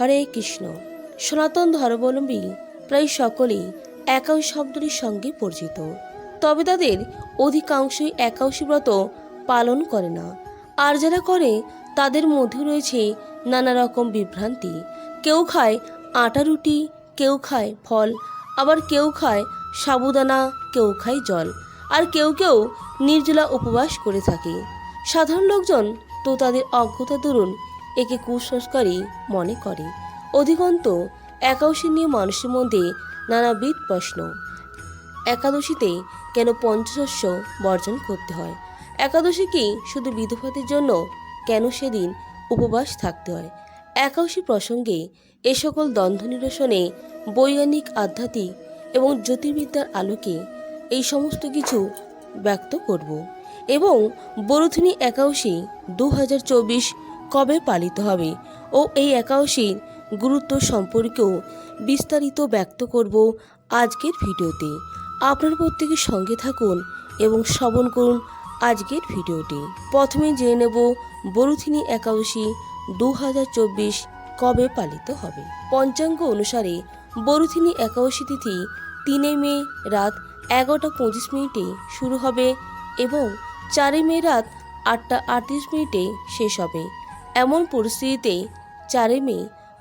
হরে কৃষ্ণ। সনাতন ধর্মাবলম্বী প্রায় সকলেই একাউশ শব্দটির সঙ্গে পরিচিত। তবে তাদের অধিকাংশই একাউশী ব্রত পালন করে না। আর যারা করে, তাদের মধ্যে রয়েছে নানা রকম বিভ্রান্তি। কেউ খায় আটা রুটি, কেউ খায় ফল, আবার কেউ খায় সাবুদানা, কেউ খায় জল। আর কেউ কেউ নির্জলা উপবাস করে থাকে। সাধারণ লোকজন তো তাদের অজ্ঞতা দরুন একে কুসংস্কারই মনে করে। অধিকন্ত, একাদশী নিয়ে মানুষের মধ্যে নানাবিধ প্রশ্ন। একাদশীতে কেন পঞ্চশস্য বর্জন করতে হয়? একাদশী কি শুধু বিধবাদের জন্য? কেন সেদিন উপবাস থাকতে হয়? একাদশী প্রসঙ্গে এ সকল দ্বন্দ্ব নিরসনে বৈজ্ঞানিক, আধ্যাত্মিক এবং জ্যোতির্বিদ্যার আলোকে এই সমস্ত কিছু ব্যক্ত করব। এবং বরুথিনী একাদশী দু হাজার চব্বিশ কবে পালিত হবে ও এই একাদশীর গুরুত্ব সম্পর্কেও বিস্তারিত ব্যক্ত করব আজকের ভিডিওতে। আপনার প্রত্যেকের সঙ্গে থাকুন এবং শ্রবণ করুন আজকের ভিডিওটি। প্রথমে জেনে নেব বরুথিনী একাদশী দু হাজার চব্বিশ কবে পালিত হবে। পঞ্চাঙ্গ অনুসারে বরুথিনী একাদশী তিথি তিনে মে রাত এগারোটা পঁচিশ মিনিটে শুরু হবে এবং চারই মে রাত আটটা আটত্রিশ মিনিটে শেষ হবে। এমন পরিস্থিতিতে চারই মে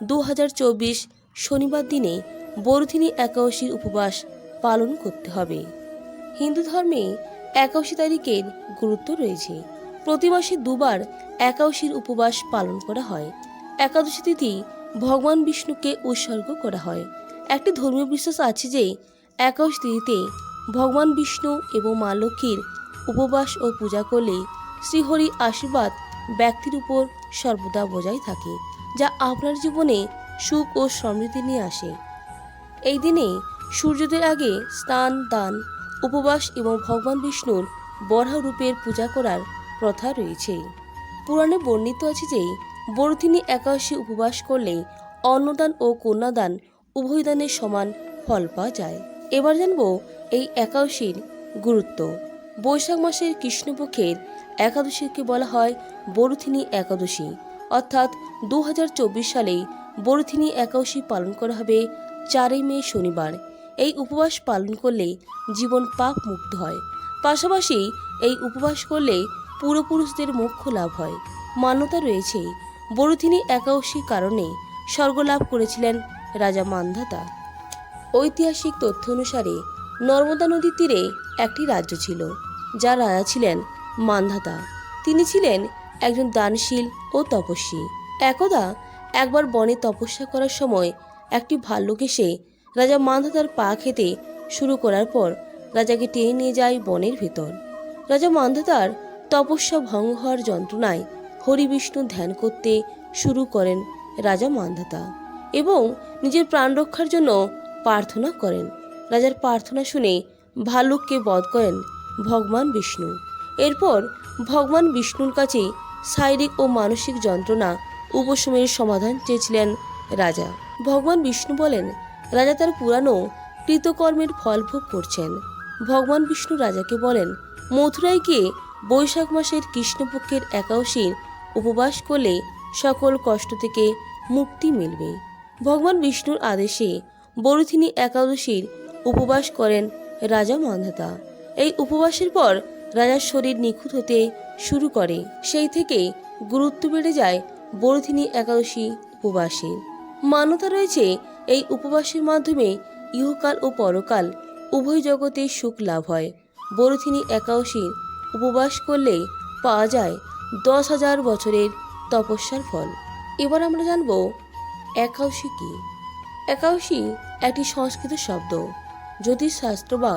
দু হাজার চব্বিশ শনিবার দিনে বরুথিনী একাদশীর উপবাস পালন করতে হবে। হিন্দু ধর্মে একাদশী তারিখের গুরুত্ব রয়েছে। প্রতি মাসে দুবার একাদশীর উপবাস পালন করা হয়। একাদশী তিথি ভগবান বিষ্ণুকে উৎসর্গ করা হয়। একটি ধর্মীয় বিশ্বাস আছে যে একাদশ তিথিতে ভগবান বিষ্ণু এবং মা লক্ষ্মীর উপবাস ও পূজা করলে শ্রীহরি আশীর্বাদ ব্যক্তির উপর সর্বদা বজায় থাকে, যা আপনার জীবনে সুখ ও সমৃদ্ধি নিয়ে আসে। এই দিনে সূর্যোদয়ের আগে স্নান, দান, উপবাস এবং ভগবান বিষ্ণুর বরাহ রূপের পূজা করার প্রথা রয়েছে। পুরাণে বর্ণিত আছে যে বরথিনী একাদশী উপবাস করলে অন্নদান ও কন্যাদান উভয় দানের সমান ফল পাওয়া যায়। এবার জানব এই একাদশীর গুরুত্ব। বৈশাখ মাসের কৃষ্ণপক্ষের একাদশীকে বলা হয় বরুথিনী একাদশী। অর্থাৎ দু সালে বরুথিনী একাদশী পালন করা হবে চারই মে শনিবার। এই উপবাস পালন করলে জীবন পাপ মুক্ত হয়। পাশাপাশি এই উপবাস করলে পূর্বপুরুষদের মোক্ষ লাভ হয়। মান্যতা রয়েছে। বরুথিনী একাদশীর কারণে স্বর্গ লাভ করেছিলেন রাজা মান্ধাতা। ঐতিহাসিক তথ্য অনুসারে নর্মদা নদীর তীরে একটি রাজ্য ছিল, যার রাজা ছিলেন মান্ধাতা। তিনি ছিলেন একজন দানশীল ও তপস্বী। একদা একবার বনে তপস্যা করার সময় একটি ভাল্লুক এসে রাজা মান্ধাতার পা খেতে শুরু করার পর রাজাকে টেনে নিয়ে যায় বনের ভেতর। রাজা মান্ধাতার তপস্যা ভঙ্গ হওয়ার যন্ত্রণায় হরি বিষ্ণু ধ্যান করতে শুরু করেন রাজা মান্ধাতা এবং নিজের প্রাণ রক্ষার জন্য প্রার্থনা করেন। রাজার প্রার্থনা শুনে ভাল্লুককে বধ করেন ভগবান বিষ্ণু। এরপর ভগবান বিষ্ণুর কাছে শারীরিক ও মানসিক যন্ত্রণা, উপশমের সমাধান চেয়েছিলেন রাজা। ভগবান বিষ্ণু বলেন, রাজা তার পুরানো কৃতকর্মের ফল ভোগ করছেন। ভগবান বিষ্ণু রাজাকে বলেন মথুরায় গিয়ে বৈশাখ মাসের কৃষ্ণপক্ষের একাদশীর উপবাস করলে সকল কষ্ট থেকে মুক্তি মিলবে। ভগবান বিষ্ণুর আদেশে বরুথিনী একাদশীর উপবাস করেন রাজা মান্ধাতা। এই উপবাসের পর রাজার শরীর নিখুঁত হতে শুরু করে। সেই থেকে গুরুত্ব বেড়ে যায় বরুথিনী একাদশী উপবাসের মান্যতা রয়েছে এই উপবাসের মাধ্যমে ইহকাল ও পরকাল উভয় জগতে সুখ লাভ হয়। বরুথিনী একাদশীর উপবাস করলে পাওয়া যায় দশ হাজার বছরের তপস্যার ফল। এবার আমরা জানব একাদশী কি? একাদশী একটি সংস্কৃত শব্দ। জ্যোতিষশাস্ত্র বা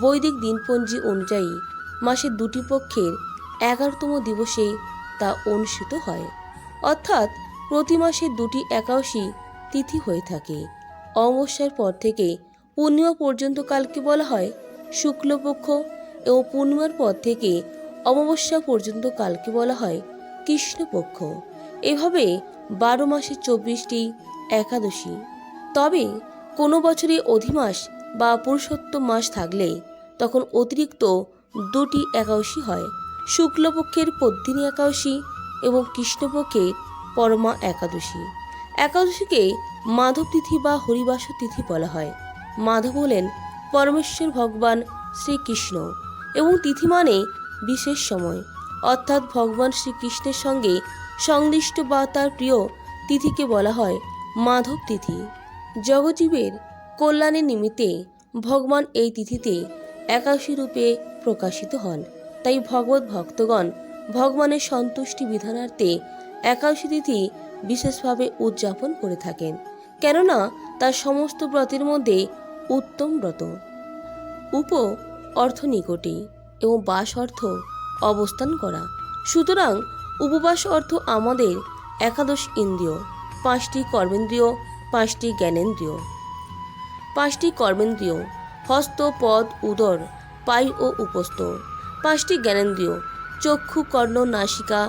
বৈদিক দিনপঞ্জি অনুযায়ী মাসের দুটি পক্ষের এগারোতম দিবসে তা অনুষ্ঠিত হয়। অর্থাৎ প্রতি মাসে দুটি একাদশী তিথি হয়ে থাকে। অমাবস্যার পর থেকে পূর্ণিমা পর্যন্ত কালকে বলা হয় শুক্লপক্ষ এবং পূর্ণিমার পর থেকে অমাবস্যা পর্যন্ত কালকে বলা হয় কৃষ্ণপক্ষ। এভাবে বারো মাসে চব্বিশটি একাদশী। তবে কোনো বছরে অধিমাস বা পুরুষোত্তম মাস থাকলে তখন অতিরিক্ত দুটি একাদশী হয়। শুক্লপক্ষের পদ্মিনী একাদশী এবং কৃষ্ণপক্ষের পরমা একাদশী। একাদশীকে মাধব তিথি বা হরিবাস তিথি বলা হয়। মাধব হলেন পরমেশ্বর ভগবান শ্রীকৃষ্ণ এবং তিথি মানে বিশেষ সময়। অর্থাৎ ভগবান শ্রীকৃষ্ণের সঙ্গে সংশ্লিষ্ট বা তার প্রিয় তিথিকে বলা হয় মাধব তিথি জগজীবের কল্যাণের নিমিত্তে ভগবান এই তিথিতে একাশী রূপে প্রকাশিত হন। তাই ভগবত ভক্তগণ ভগবানের সন্তুষ্টি বিধানার্থে একাদশী তিথি বিশেষভাবে উদযাপন করে থাকেন। কেননা তার সমস্ত ব্রতের মধ্যে উত্তম ব্রত। উপ অর্থ নিকটে এবং বাস অর্থ অবস্থান করা। সুতরাং উপবাস অর্থ আমাদের একাদশ ইন্দ্রিয়, পাঁচটি কর্মেন্দ্রিয়, পাঁচটি জ্ঞানেন্দ্রিয়। পাঁচটি কর্মেন্দ্রীয় হস্ত, পদ, উদর পাই ও উপস্থ। পাঁচটি জ্ঞানেন্দ্রীয়, চক্ষু, কর্ণ, নাসিকা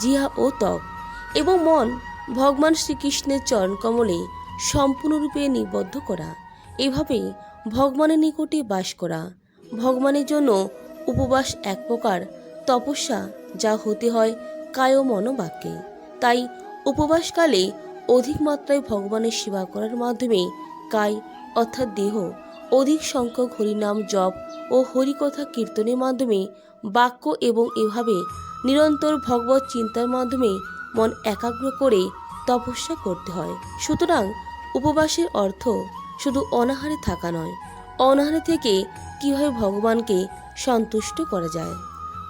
জিহা ও ত্বক এবং মন ভগবান শ্রীকৃষ্ণের চরণকমলে সম্পূর্ণরূপে নিবদ্ধ করা। এভাবে ভগবানের নিকটে বাস করা। ভগবানের জন্য উপবাস এক প্রকার তপস্যা যা হতে হয় কায় মন বাক্যে তাই উপবাসকালে অধিক মাত্রায় ভগবানের সেবা করার মাধ্যমে কায় অর্থাৎ দেহ অধিক সংখ্যক হরিনাম জপ ও হরিকথা কীর্তনের মাধ্যমে বাক্য এবং এভাবে নিরন্তর ভগবত চিন্তার মাধ্যমে মন একাগ্র করে তপস্যা করতে হয়। সুতরাং উপবাসের অর্থ শুধু অনাহারে থাকা নয়, অনাহারে থেকে কীভাবে ভগবানকে সন্তুষ্ট করা যায়?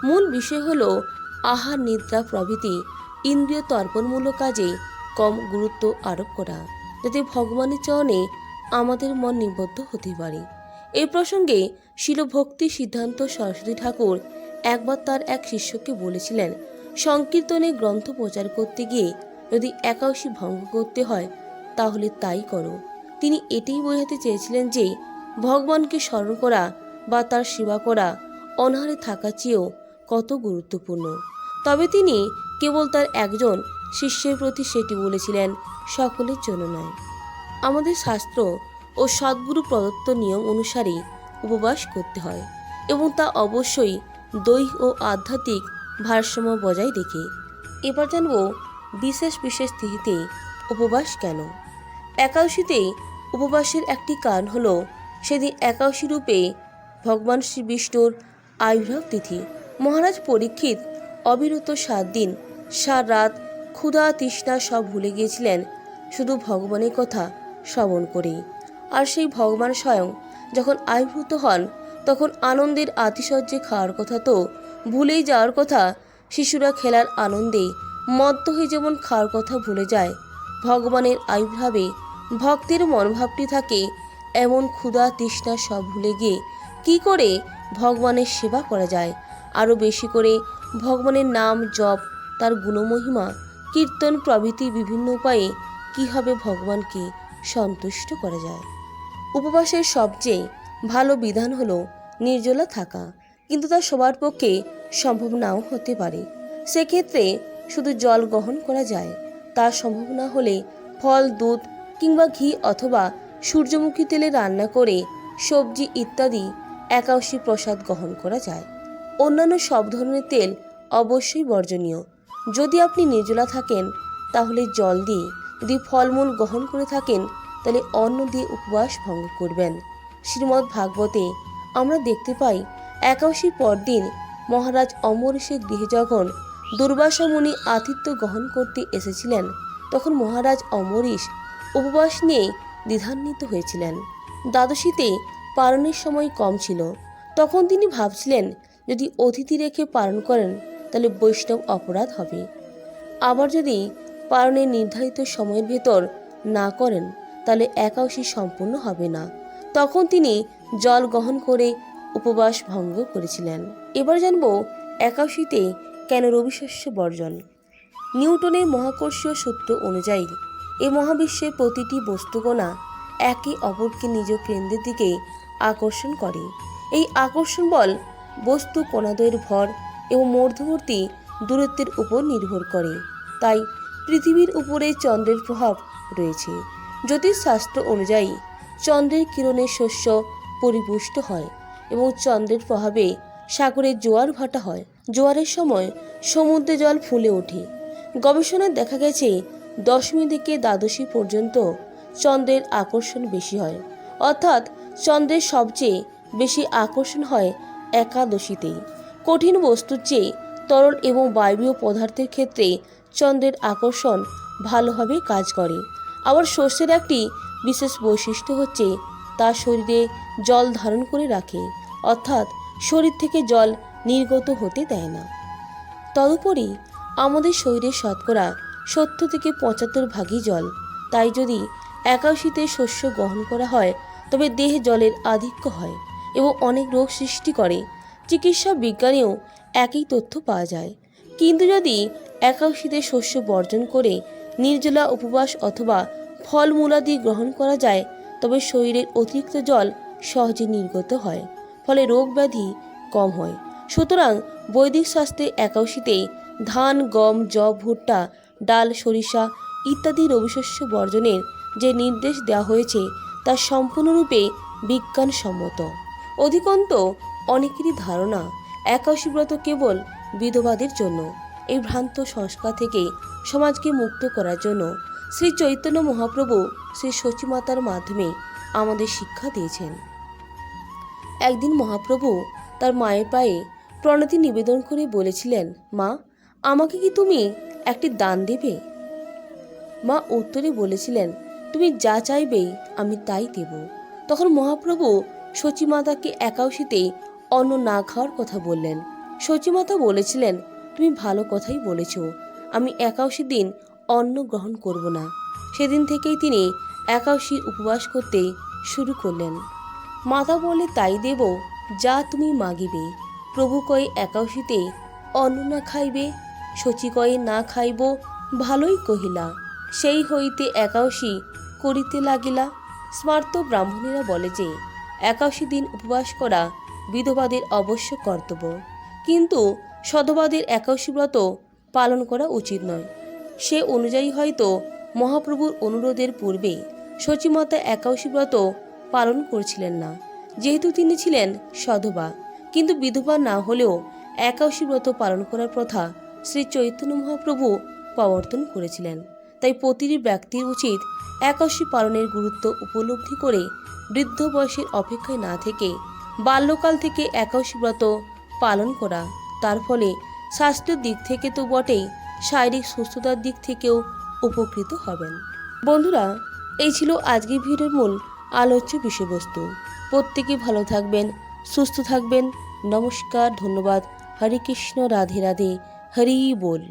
মূল বিষয় হল আহার, নিদ্রা প্রভৃতি ইন্দ্রিয় তর্পণমূলক কাজে কম গুরুত্ব আরোপ করা। যাতে ভগবানের চরণে আমাদের মন নিবদ্ধ হতে পারে। এই প্রসঙ্গে শিল ভক্তি সিদ্ধান্ত সরস্বতী ঠাকুর একবার তার এক শিষ্যকে বলেছিলেন, সংকীর্তনে গ্রন্থ প্রচার করতে গিয়ে যদি একাদশী ভঙ্গ করতে হয়, তাহলে তাই করো। তিনি এটাই বোঝাতে চেয়েছিলেন যে, ভগবানকে স্মরণ করা বা তার সেবা করা অনাহারে থাকা চেয়েও কত গুরুত্বপূর্ণ। তবে তিনি কেবল তার একজন শিষ্যের প্রতি সেটি বলেছিলেন সকলের জন্য নয়। আমাদের শাস্ত্র ও সদ্গুরু প্রদত্ত নিয়ম অনুসারে উপবাস করতে হয় এবং তা অবশ্যই দৈহিক ও আধ্যাত্মিক ভারসাম্য বজায় রেখে। এবার জানব বিশেষ বিশেষ তিথিতে উপবাস কেন? একাদশীতে উপবাসের একটি কারণ হল সেদিন একাদশী রূপে ভগবান শ্রী বিষ্ণুর আবির্ভাব তিথি। মহারাজ পরীক্ষিত অবিরত সাত দিন সাত রাত ক্ষুধা তৃষ্ণা সব ভুলে গিয়েছিলেন, শুধু ভগবানের কথা শ্রবণ করেই আর সেই ভগবান স্বয়ং যখন আবির্ভূত হন, তখন আনন্দের আতিশয্যে খাওয়ার কথা তো ভুলেই যাওয়ার কথা। শিশুরা খেলার আনন্দে মত্ত হয়ে যেমন খাওয়ার কথা ভুলে যায়। ভগবানের আবির্ভাবে ভক্তের মনোভাবটি থাকে, এমন ক্ষুধা তৃষ্ণা সব ভুলে গিয়ে কি করে ভগবানের সেবা করা যায়? আরও বেশি করে ভগবানের নাম জপ, তার গুণমহিমা, কীর্তন প্রভৃতি বিভিন্ন উপায়ে কী হবে ভগবানকে সন্তুষ্ট করা যায়। উপবাসের সবচেয়ে ভালো বিধান হলো নির্জলা থাকা, কিন্তু তা সবার পক্ষে সম্ভব নাও হতে পারে। সেক্ষেত্রে শুধু জল গ্রহণ করা যায়, তা সম্ভব না হলে ফল, দুধ কিংবা ঘি অথবা সূর্যমুখী তেলে রান্না করে সবজি ইত্যাদি একাংশী প্রসাদ গ্রহণ করা যায়। অন্যান্য সব ধরনের তেল অবশ্যই বর্জনীয়। যদি আপনি নির্জলা থাকেন, তাহলে জল দিয়ে যদি ফলমূল গ্রহণ করে থাকেন, তাহলে অন্ন দিয়ে উপবাস ভঙ্গ করবেন। শ্রীমদ্ ভাগবতে আমরা দেখতে পাই একাশী পরদিন মহারাজ অমরেশের গৃহে যখন দুর্বাসা মুনি আতিথ্য গ্রহণ করতে এসেছিলেন, তখন মহারাজ অমরিশ উপবাস নিয়ে দ্বিধান্বিত হয়েছিলেন। দ্বাদশীতে পালনের সময় কম ছিল। তখন তিনি ভাবছিলেন, যদি অতিথি রেখে পালন করেন, তাহলে বৈষ্ণব অপরাধ হবে। আবার যদি পালনের নির্ধারিত সময়ের ভেতর না করেন, তাহলে একাশী সম্পূর্ণ হবে না। তখন তিনি জল গ্রহণ করে উপবাস ভঙ্গ করেছিলেন। এবার জানব একাশীতে কেন রবিশস্য বর্জন। নিউটনের মহাকর্ষীয় সূত্র অনুযায়ী এ মহাবিশ্বের প্রতিটি বস্তুকণা একে অপরকে নিজ কেন্দ্রের দিকে আকর্ষণ করে। এই আকর্ষণ বল বস্তু কণাদয়ের ভর এবং মধ্যবর্তী দূরত্বের উপর নির্ভর করে। তাই পৃথিবীর উপরে চন্দ্রের প্রভাব রয়েছে। জ্যোতিষশাস্ত্র অনুযায়ী, চন্দ্রের কিরণে শস্য পরিপুষ্ট হয় এবং চন্দ্রের প্রভাবে সাগরে জোয়ার ভাটা হয়। জোয়ারের সময় সমুদ্রে জল ফুলে ওঠে। গবেষণায় দেখা গেছে, দশমী থেকে দ্বাদশী পর্যন্ত চন্দ্রের আকর্ষণ বেশি হয়। অর্থাৎ চন্দ্রের সবচেয়ে বেশি আকর্ষণ হয় একাদশীতেই। কঠিন বস্তুর চেয়ে তরল এবং বায়বীয় পদার্থের ক্ষেত্রে চন্দ্রের আকর্ষণ ভালোভাবে কাজ করে। আবার শস্যের একটি বিশেষ বৈশিষ্ট্য হচ্ছে, তা শরীরে জল ধারণ করে রাখে, অর্থাৎ শরীর থেকে জল নির্গত হতে দেয় না। তদুপরি আমাদের শরীরে শতকরা সত্তর থেকে পঁচাত্তর ভাগই জল। তাই যদি একাশিতে শস্য গ্রহণ করা হয়, তবে দেহে জলের আধিক্য হয় এবং অনেক রোগ সৃষ্টি করে। চিকিৎসা বিজ্ঞানেও একই তথ্য পাওয়া যায়। কিন্তু যদি একাশিতে শস্য বর্জন করে নির্জলা উপবাস অথবা ফলমূলাদি গ্রহণ করা যায়, তবে শরীরের অতিরিক্ত জল সহজে নির্গত হয়, ফলে রোগ ব্যাধি কম হয়। সুতরাং বৈদিক শাস্ত্রে একাশিতে ধান, গম জব ভুট্টা, ডাল, সরিষা ইত্যাদি রবিশস্য বর্জনের যে নির্দেশ দেওয়া হয়েছে, তা সম্পূর্ণরূপে বিজ্ঞানসম্মত। অধিকন্ত, অনেকেরই ধারণা একাশী ব্রত কেবল বিধবাদের জন্য। এই ভ্রান্ত সংস্কার থেকে সমাজকে মুক্ত করার জন্য শ্রী চৈতন্য মহাপ্রভু শ্রী সচিমাতার মাধ্যমে আমাদের শিক্ষা দিয়েছেন। একদিন মহাপ্রভু তার মায়ের পায়ে প্রণতি নিবেদন করে বলেছিলেন, মা, আমাকে কি তুমি একটি দান দেবে? মা উত্তরে বলেছিলেন, তুমি যা চাইবে আমি তাই দেব। তখন মহাপ্রভু সচিমাতাকে একাউশিতে অন্ন না খাওয়ার কথা বললেন। সচিমাতা বলেছিলেন তুমি ভালো কথাই বলেছ। আমি একাউশি দিন অন্ন গ্রহণ করব না। সেদিন থেকেই তিনি একাউশির উপবাস করতে শুরু করলেন। মাতা বলে, তাই দেব, যা তুমি মাগিবে। প্রভু কয়ে একাউশিতে অন্ন না খাইবে, শচী কয়ে না খাইব, ভালোই কহিলা। সেই হইতে একাউশি করিতে লাগিলা। স্মার্ত ব্রাহ্মণেরা বলে যে একাশি দিন উপবাস করা বিধবাদের অবশ্য কর্তব্য। কিন্তু সধবাদের একাশী ব্রত পালন করা উচিত নয়। সে অনুযায়ী হয়তো মহাপ্রভুর অনুরোধের পূর্বে সচিমাতা একাশী ব্রত পালন করছিলেন না। যেহেতু তিনি ছিলেন সধবা কিন্তু বিধবা না হলেও একাশী ব্রত পালন করার প্রথা শ্রী চৈতন্য মহাপ্রভু প্রবর্তন করেছিলেন। তাই প্রতিটি ব্যক্তির উচিত একাশী পালনের গুরুত্ব উপলব্ধি করে বৃদ্ধ বয়সের অপেক্ষায় না থেকে বাল্যকাল থেকে একাশী ব্রত পালন করা। তার ফলে স্বাস্থ্যের দিক থেকে তো বটেই, শারীরিক সুস্থতার দিক থেকেও উপকৃত হবেন। বন্ধুরা, এই ছিল আজকের ভিডিওর মূল আলোচ্য বিষয়বস্তু। প্রত্যেকে ভালো থাকবেন, সুস্থ থাকবেন। নমস্কার, ধন্যবাদ। হরে কৃষ্ণ, রাধে রাধে। হরি বল।